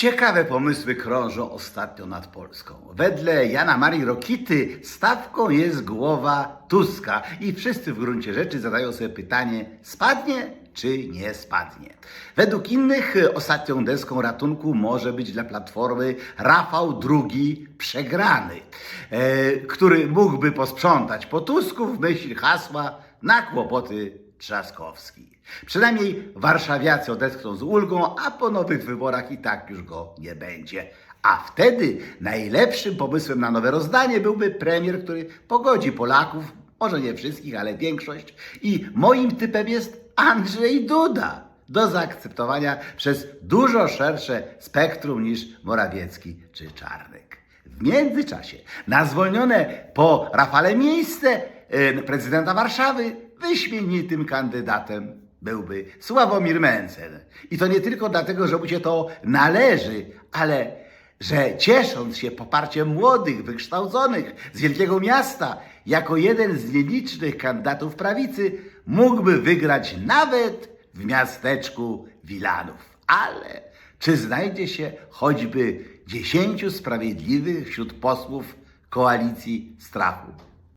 Ciekawe pomysły krążą ostatnio nad Polską. Wedle Jana Marii Rokity stawką jest głowa Tuska i wszyscy w gruncie rzeczy zadają sobie pytanie, spadnie czy nie spadnie. Według innych y, ostatnią deską ratunku może być dla Platformy Rafał II przegrany, e, który mógłby posprzątać po Tusku w myśl hasła na kłopoty Trzaskowski. Przynajmniej warszawiacy odetchną z ulgą, a po nowych wyborach i tak już go nie będzie. A wtedy najlepszym pomysłem na nowe rozdanie byłby premier, który pogodzi Polaków, może nie wszystkich, ale większość. I moim typem jest Andrzej Duda, do zaakceptowania przez dużo szersze spektrum niż Morawiecki czy Czarnek. W międzyczasie na zwolnione po Rafale miejsce prezydenta Warszawy wyśmienitym kandydatem byłby Sławomir Mencen. I to nie tylko dlatego, że mu się to należy, ale że ciesząc się poparciem młodych, wykształconych z wielkiego miasta, jako jeden z nielicznych kandydatów prawicy, mógłby wygrać nawet w miasteczku Wilanów. Ale czy znajdzie się choćby dziesięciu sprawiedliwych wśród posłów koalicji strachu?